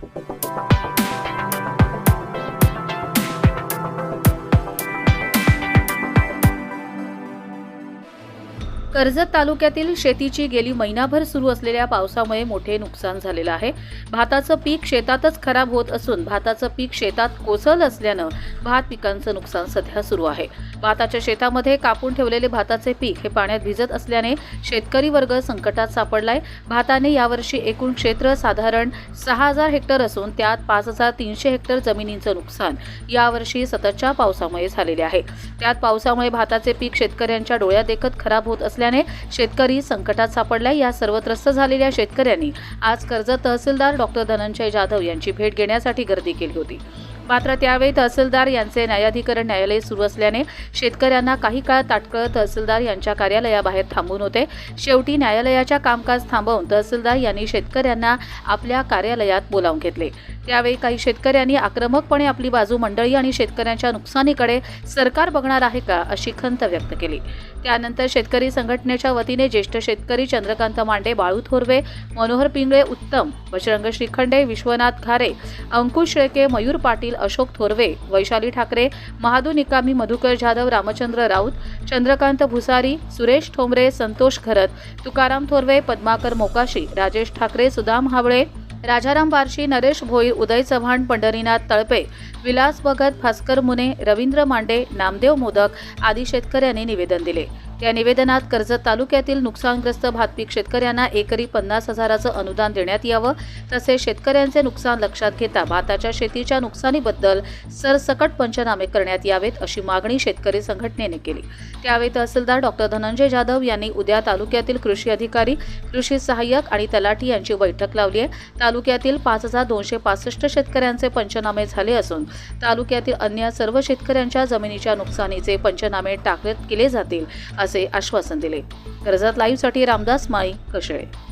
Thank you. Karjat तालुक्यातील शेतीची गेली महिनाभर सुरू असलेल्या पावसामुळे मोठे नुकसान झालेलं आहे. भाताचं पीक शेतातच खराब होत असून भाताचं पीक शेतात कोसळलं असल्यानं भात पिकांचं नुकसान सध्या सुरू आहे. भाताच्या शेतामध्ये कापून ठेवलेले भाताचे पीक हे पाण्यात भिजत असल्याने शेतकरी वर्ग संकटात सापडलाय. भाताने यावर्षी एकूण क्षेत्र साधारण सहा हजार हेक्टर असून त्यात पाच हजार तीनशे हेक्टर जमिनींचं नुकसान यावर्षी सततच्या पावसामुळे झालेले आहे. त्यात पावसामुळे भाताचे पीक शेतकऱ्यांच्या डोळ्यादेखत खराब होत असल्याने शेतकरी संकटात सापडलाय. या सर्व त्रस्त झालेल्या शेतकऱ्यांनी आज कर्जत तहसीलदार डॉक्टर धनंजय जाधव यांची भेट घेण्यासाठी गर्दी केली होती. मात्र त्यावेळी तहसीलदार यांचे न्यायाधिकरण न्यायालय सुरू असल्याने शेतकऱ्यांना काही काळ ताटकळत तहसीलदार यांच्या कार्यालयाबाहेर थांबून होते. शेवटी न्यायालयाच्या कामकाज थांबवून तहसीलदार यांनी शेतकऱ्यांना आपल्या कार्यालयात बोलावून घेतले. त्यावेळी काही शेतकऱ्यांनी आक्रमकपणे आपली बाजू मंडळी आणि शेतकऱ्यांच्या नुकसानीकडे सरकार बघणार आहे का अशी खंत व्यक्त केली. त्यानंतर शेतकरी संघटनेच्या वतीने ज्येष्ठ शेतकरी चंद्रकांत मांडे बाळू थोरवे मनोहर पिंगळे उत्तम बजरंग श्रीखंडे विश्वनाथ घारे अंकुश शेळके मयूर पाटील अशोक थोरवे वैशाली ठाकरे महादू निकामी मधुकर जाधव रामचंद्र राऊत चंद्रकांत भुसारी सुरेश ठोंबरे संतोष घरत तुकाराम थोरवे पद्माकर मोकाशी राजेश ठाकरे सुदाम हावळे राजाराम बारशी नरेश भोईर उदय चव्हाण पंढरीनाथ तळपे विलास भगत भास्कर मुने रवींद्र मांडे नामदेव मोदक आदी शेतकऱ्यांनी निवेदन दिले. या निवेदनात कर्जत तालुक्यातील नुकसानग्रस्त भातपीक शेतकऱ्यांना एकरी पन्नास हजाराचं अनुदान देण्यात यावं तसेच शेतकऱ्यांचे नुकसान लक्षात घेता भाताच्या शेतीच्या नुकसानीबद्दल सरसकट पंचनामे करण्यात यावेत अशी मागणी शेतकरी संघटनेने केली. त्यावेळी तहसीलदार डॉक्टर धनंजय जाधव यांनी उद्या तालुक्यातील कृषी अधिकारी कृषी सहाय्यक आणि तलाठी यांची बैठक लावली आहे. तालुक्यातील पाच हजार दोनशे पासष्ट शेतकऱ्यांचे पंचनामे झाले असून तालुक्यातील अन्य सर्व शेतकऱ्यांच्या जमिनीच्या नुकसानीचे पंचनामे टाकत केले जातील असे आश्वासन दिले. कर्जत लाईव्हसाठी रामदास माई कशळे.